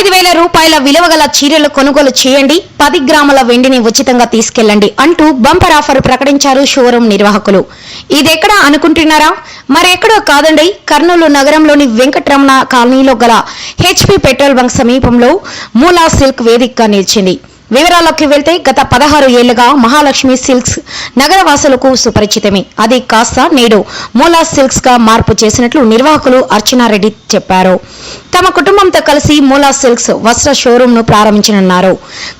ఐదు వేల రూపాయల విలువ గల చీరలు కొనుగోలు చేయండి. పది గ్రాముల వెండిని ఉచితంగా తీసుకెళ్ళండి అంటూ బంపర్ ఆఫర్ ప్రకటించారు షోరూం నిర్వాహకులు. ఇదెక్కడ అనుకుంటున్నారా? మరెక్కడో కాదండి. కర్నూలు నగరంలోని వెంకటరమణ కాలనీలో గల హెచ్పి పెట్రోల్ బంక్ సమీపంలో మూలా సిల్క్ వేదికగా నిలిచింది. వివరాల్లోకి వెళ్తే గత పదహారు ఏళ్ళుగా మహాలక్ష్మి సిల్క్స్ నగరవాసులకు సుపరిచితమే. అది కాస్త నేడు మూలా సిల్క్స్గా మార్పు చేసినట్లు నిర్వాహకులు అర్చనారెడ్డి చెప్పారు. తమ కుటుంబంతో కలిసి మూలా సిల్క్స్ వస్త్ర షోరూం ను ప్రారంభించనున్నారు.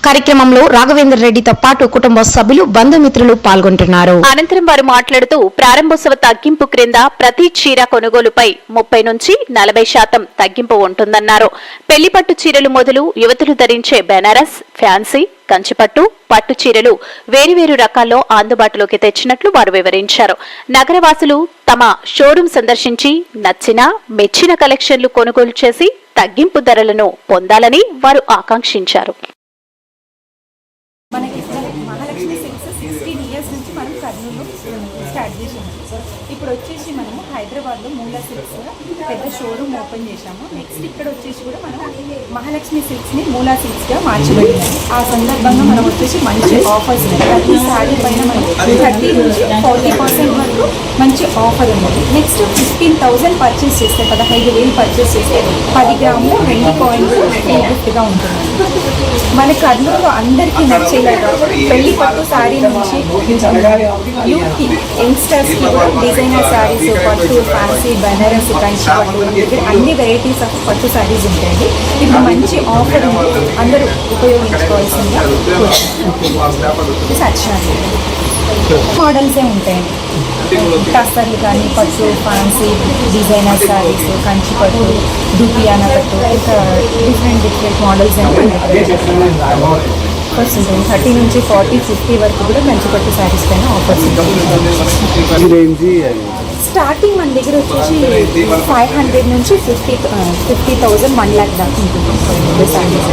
కార్యక్రమంలో రాఘవేంద్ర రెడ్డితో పాటు కుటుంబ సభ్యులు బంధుమిత్రులు పాల్గొంటున్నారు. అనంతరం వారు మాట్లాడుతూ ప్రారంభోత్సవ తగ్గింపు క్రింద ప్రతి చీర కొనుగోలుపై ముప్పై నుంచి నలభై శాతం తగ్గింపు ఉంటుందన్నారు. పెళ్ళిపట్టు చీరలు మొదలు యువతులు ధరించే బెనారస్ ఫ్యాన్సీ కంచిపట్టు పట్టు చీరలు వేరువేరు రకాల్లో అందుబాటులోకి తెచ్చినట్లు వారు వివరించారు. నగరవాసులు తమ షోరూం సందర్శించి నచ్చిన మెచ్చిన కలెక్షన్లు కొనుగోలు చేసి తగ్గింపు ధరలను పొందాలని వారు ఆకాంక్షించారు. మహాలక్ష్మి సిల్క్స్ సిక్స్టీన్ ఇయర్స్ నుంచి మనం కర్నూలు స్టార్ట్ చేసాము ఇప్పుడు వచ్చేసి మనము హైదరాబాద్లో మూలా సిల్క్స్ పెద్ద షోరూమ్ ఓపెన్ చేశాము. నెక్స్ట్ ఇక్కడ వచ్చేసి కూడా మనం మహాలక్ష్మి సిల్క్స్ని మూలా సిల్క్స్గా మార్చిపెట్టాము ఆ సందర్భంగా మనం వచ్చేసి మంచి ఆఫర్స్ ప్రతి శారీ పైన మనం థర్టీ నుంచి ఫార్టీ పర్సెంట్ వరకు మంచి ఆఫర్ ఉంది నెక్స్ట్ ఫిఫ్టీన్ థౌసండ్ పర్చేస్ చేస్తే పదహైదు వేలు పర్చేస్ చేస్తే పది గ్రాములు రెండు కాయిన్స్ ఫ్రీ గిఫ్ట్గా ఉంటుంది మన కర్నూలు అందరికీ నచ్చేలాగా పెళ్ళి పట్టు శారీ నుంచి యూత్కి యంగ్స్టర్స్కి డిజైనర్ శారీస్ పట్టు ఫ్యాన్సీ బెనారస్ కంచి దగ్గర అన్ని వెరైటీస్ ఆఫ్ పట్టు శారీస్ ఉంటాయండి. ఇప్పుడు మంచి ఆఫర్ ఉంది. అందరూ ఉపయోగించుకోవాల్సింది సచ్చినట్టు మోడల్సే ఉంటాయండి. టస్సర్లు కానీ పట్టు ఫ్యాన్సీ డిజైనర్ శారీస్ కంచి పట్టు దుపియానా పట్టు ఇంకా డిఫరెంట్ డిఫరెంట్ మోడల్స్ ఆఫర్స్ ఉంటాయి. థర్టీ నుంచి ఫార్టీ ఫిఫ్టీ వరకు కూడా కంచి పట్టు శారీస్ పైన ఆఫర్స్ ఉంటాయి. స్టార్టింగ్ మన దగ్గర వచ్చేసి ఫైవ్ హండ్రెడ్ నుంచి fifty fifty thousand one lakh దాకా ఉంటుంది. శారీస్